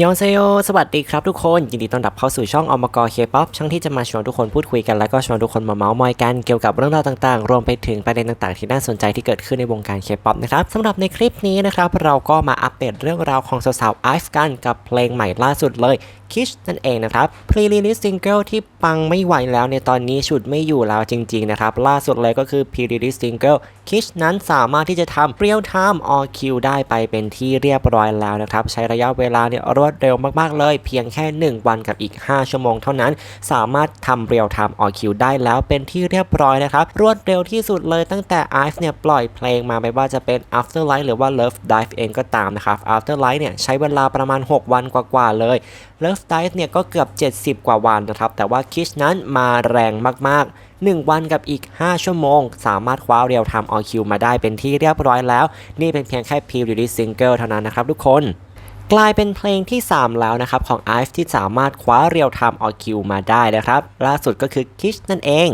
ยองเซโยสวัสดีครับทุกคน ยินดีต้อนรับเข้าสู่ช่องอมกเคป๊อปช่องที่จะมาชวนทุกคนพูดคุยกัน แล้วก็ชวนทุกคนมาเมาส์มอยกันเกี่ยวกับเรื่องราวต่างๆ รวมไปถึงประเด็นต่างๆ ที่น่าสนใจที่เกิดขึ้นในวงการเคป๊อปนะครับสำหรับในคลิปนี้นะครับ เราก็มาอัปเดตเรื่องราวของสาวๆไอซ์กันกับเพลงใหม่ล่าสุดเลย คิชนั่นเองนะครับ pre-release single ที่ปังไม่ไหวแล้วในตอนนี้ฉุดไม่อยู่แล้วจริงๆนะครับล่าสุดเลยก็คือ pre-release single คิชนั้นสามารถที่จะทำ real time all Q ได้ไปเป็นที่เรียบร้อยแล้วนะครับใช้ระยะเวลาเนี่ยรวดเร็วมากๆเลย เพียงแค่ 1 วันกับอีก 5 ชั่วโมงเท่านั้น สามารถทำ real time all Q ได้แล้วเป็นที่เรียบร้อยนะครับรวดเร็วที่สุดเลยตั้งแต่ IVE เนี่ยปล่อยเพลงมาไม่ว่าจะเป็น Afterlight หรือว่า Love Dive เองก็ตามนะครับ Afterlight เนี่ยใช้เวลาประมาณ 6 วันกว่าๆเลย Love สไตส์เนี่ยก็เกือบ 70 กว่าวันนะครับ แต่ว่าคิชนั้นมาแรงมากๆ 1 วันกับอีก 5 ชั่วโมง สามารถคว้าเรียวไทม์ออคิวมาได้เป็นที่เรียบร้อยแล้ว นี่เป็นเพียงแค่ pre-release single เท่านั้นนะครับทุกคนกลายเป็นเพลงที่ 3 แล้วนะครับ ของ IVE ที่สามารถคว้าเรียวไทม์ออคิวมาได้นะครับ ล่าสุดก็คือ Kiss นั่นเอง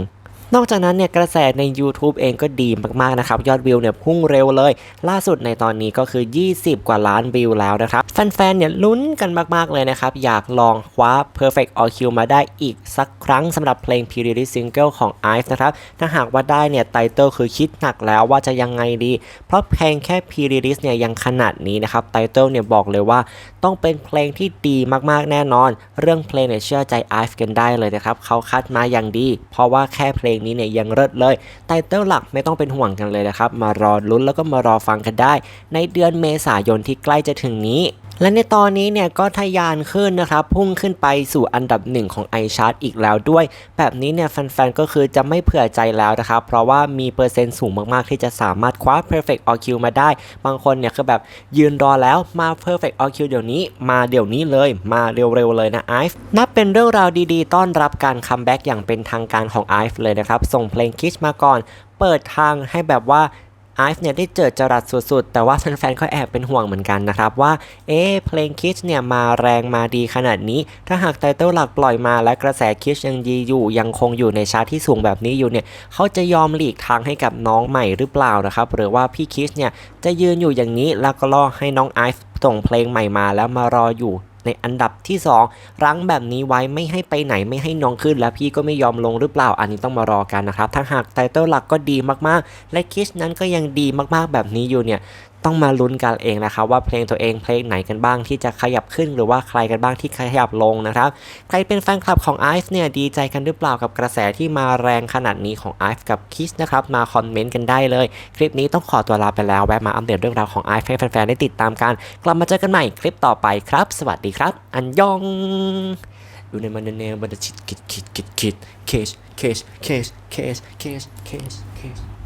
นอกจากนั้นเนี่ยกระแสใน YouTube เองก็ดีมากๆนะครับ ยอดวิวเนี่ยพุ่งเร็วเลย ล่าสุดในตอนนี้ก็คือ 20 กว่าล้านวิวแล้วนะครับ แฟนๆเนี่ยลุ้นกันมากๆเลยนะครับ อยากลองคว้า Perfect All Q มาได้อีกสักครั้งสำหรับเพลง Pre-release Single ของ IVE นะครับ ถ้าหากว่าได้เนี่ยไตเติลคือคิดหนักแล้วว่าจะยังไงดี เพราะเพลงแค่ Pre-release เนี่ยยังขนาดนี้นะครับไตเติลเนี่ยบอกเลยว่าต้องเป็นเพลงที่ดีมากๆแน่นอน เรื่องเพลงเนี่ยเชื่อใจ IVE กันได้เลยนะครับเขาคัดมาอย่างดี เพราะว่าแค่เพลงนี้เนี่ยยังเลิศเลยไตเติลหลักไม่ต้องเป็นห่วงกันเลยนะครับ มารอลุ้นแล้วก็มารอฟังกันได้ ในเดือนเมษายนที่ใกล้จะถึงนี้ และในตอนนี้เนี่ยก็ทะยานขึ้นนะครับ พุ่งขึ้นไปสู่อันดับหนึ่งของ iChart อีกแล้วด้วย แบบนี้เนี่ยแฟนๆ ก็คือจะไม่เผื่อใจแล้วนะครับ เพราะว่ามีเปอร์เซ็นต์สูงมากๆ ที่จะสามารถคว้า Perfect All Q มาได้ บางคนเนี่ยคือแบบยืนรอแล้วมา Perfect All Q เดี๋ยวนี้ มาเดี๋ยวนี้เลยมาเร็วๆ เลยนะ IVE นับเป็นเรื่องราวดีๆ ต้อนรับการคัมแบ็กอย่างเป็นทางการของ IVE เลยนะครับ ส่งเพลง Kiss มาก่อน เปิดทางให้แบบว่า ไอฟ์เนี่ยได้เจอจรัสสุดๆ แต่ว่าแฟนๆก็แอบเป็นห่วงเหมือนกันนะครับว่า เอ๊เพลงคิชเนี่ยมาแรงมาดีขนาดนี้ ถ้าหากไตเติลหลักปล่อยมาและกระแสคิชยังดีอยู่ ยังคงอยู่ในชาร์ตที่สูงแบบนี้อยู่เนี่ยเขาจะยอมหลีกทางให้กับน้องใหม่หรือเปล่านะครับหรือว่าพี่คิชเนี่ยจะยืนอยู่อย่างนี้แล้วก็รอให้น้องไอฟ์ส่งเพลงใหม่มาแล้วมารออยู่ ในอันดับที่ 2 รั้งแบบนี้ไว้ไม่ให้ไปไหนไม่ให้น้องขึ้น และพี่ก็ไม่ยอมลงหรือเปล่าอันนี้ต้องมารอกันนะครับถ้าหากไตเติลหลักก็ดีมากๆ และคิชนั้นก็ยังดีมากๆแบบนี้อยู่เนี่ยต้องมาลุ้นกันเองนะครับว่าเพลงตัวเองเพลงไหนกันบ้างที่จะขยับขึ้น หรือว่าใครกันบ้างที่ขยับลงนะครับใครเป็นแฟนคลับของ i อ e เนี่ยดีใจกันหรือเปล่ากับกระแสที่มาแรงขนาดนี้ของ i อ e กับคิสนะครับมาคอมเมนต์กันได้เลย คลิปนี้ต้องขอตัวลาไปแล้วแวะมาอัปเดตเรื่องราวของ i อ e ให้แฟนๆได้ติดตามกัน กลับมาเจอกันใหม่คลิปต่อไปครับ สวัสดีครับ อันยองอยู่ในมันเนลบันดชิดคิดคิดคิดคิดเคชเคชเคชเคชเคชเคชเคช